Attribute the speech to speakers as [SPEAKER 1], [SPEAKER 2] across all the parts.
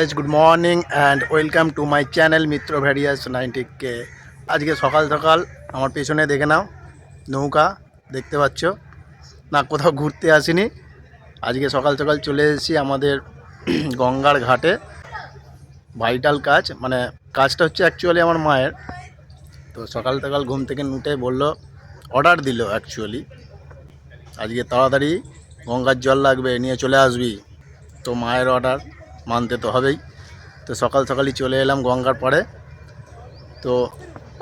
[SPEAKER 1] Guys good morning and welcome to my channel Mitra various ninety কে আজকে সকাল সকাল আমার পেছনে দেখে নাও, নৌকা দেখতে পাচ্ছ। না, কোথাও ঘুরতে আসিনি। আজকে সকাল সকাল চলে এসেছি আমাদের গঙ্গার ঘাটে। ভাইটাল কাজ মানে কাজটা হচ্ছে অ্যাকচুয়ালি আমার মায়ের। তো সকাল সকাল ঘুম থেকে উঠে বলল অর্ডার দিল অ্যাকচুয়ালি আজকে তাড়াতাড়ি গঙ্গার জল লাগবে, নিয়ে চলে আসবি। তো মায়ের অর্ডার মানতে তো হবেই। তো সকাল সকালই চলে এলাম গঙ্গার পরে তো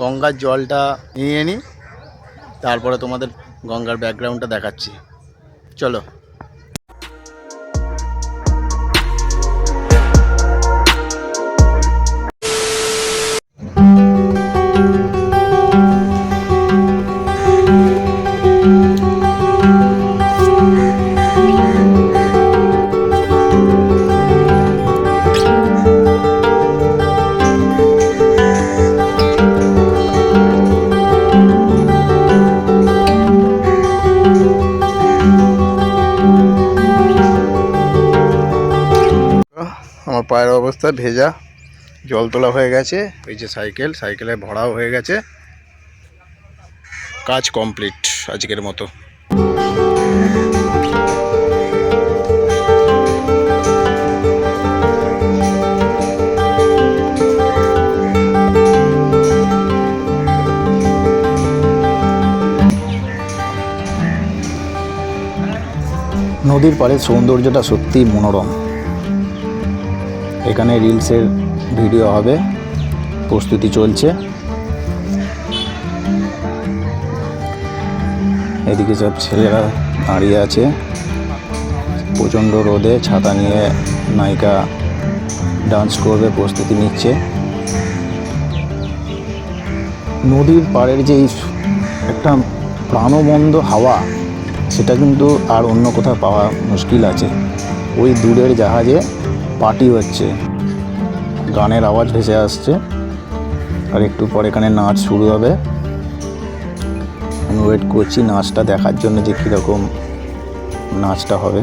[SPEAKER 1] গঙ্গার জলটা নিয়ে নিই তারপরে তোমাদের গঙ্গার ব্যাকগ্রাউন্ডটা দেখাচ্ছি। চলো। আমার পায়ের অবস্থা, ভেজা, জল তোলা হয়ে গেছে, এই যে সাইকেল, সাইকেলে ভরাও হয়ে গেছে। কাজ কমপ্লিট আজকের মতো। নদীর পাড়ের সৌন্দর্যটা সত্যিই মনোরম। এখানে রিলসের ভিডিও হবে, প্রস্তুতি চলছে। এদিকে সব ছেলেরা দাঁড়িয়ে আছে, প্রচণ্ড রোদে ছাতা নিয়ে নায়িকা ডান্স করবে, প্রস্তুতি নিচ্ছে। নদীর পাড়ের যে একটা প্রাণবন্ধ হাওয়া, সেটা কিন্তু আর অন্য কোথাও পাওয়া মুশকিল আছে। ওই দূরের জাহাজে পার্টি হচ্ছে। গানের আওয়াজ ভেসে আসছে। আর একটু পর এখানে নাচ শুরু হবে। আমি ওয়েট করছি নাচটা দেখার জন্য যে কীরকম নাচটা হবে।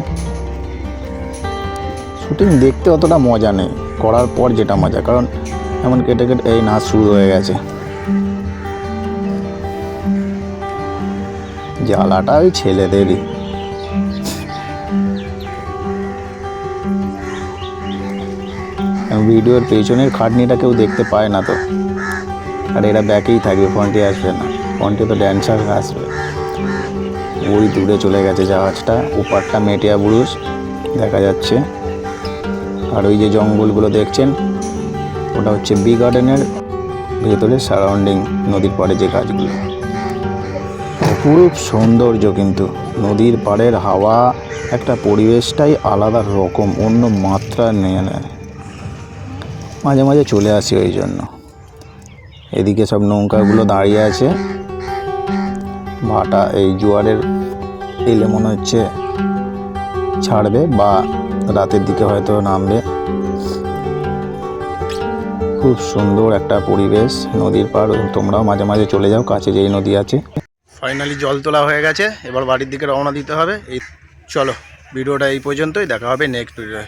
[SPEAKER 1] শুটিং দেখতে অতটা মজা নেই। করার পর যেটা মজা, কারণ এমন কেটে কেটে এই নাচ শুরু হয়ে গেছে। জ্বালাটা ওই ছেলেদেরই। ভিডিওর পেছনের খাটনিটা কেউ দেখতে পায় না তো। আর এরা ব্যাকেই থাকবে, ফ্রন্টে আসবে না। ফ্রন্টে তো ড্যান্সার আসবে। ওই দূরে চলে গেছে জাহাজটা, ওপারটা মেটিয়া বুরুজ, দেখা যাচ্ছে। আর ওই যে জঙ্গলগুলো দেখছেন, ওটা হচ্ছে বি গার্ডেনের ভেতরে সারাউন্ডিং নদীর পাড়ে যে গাছগুলো। অপরূপ সৌন্দর্য কিন্তু। নদীর পাড়ের হাওয়া, একটা পরিবেশটাই আলাদা রকম, অন্য মাত্রা নিয়ে নেয় মাঝে মাঝে চলে আসি ওই জন্য। এদিকে সব নৌকাগুলো দাঁড়িয়ে আছে। ভাটা এই জোয়ারের এলে মনে হচ্ছে ছাড়বে বা রাতের দিকে হয়তো নামবে। খুব সুন্দর একটা পরিবেশ নদীর পার তোমরাও মাঝে মাঝে চলে যাও, কাছে যেই নদী আছে। ফাইনালি জল তোলা হয়ে গেছে। এবার বাড়ির দিকে রওনা দিতে হবে। এই চলো, ভিডিওটা এই পর্যন্তই। দেখা হবে নেক্সট ভিডিওয়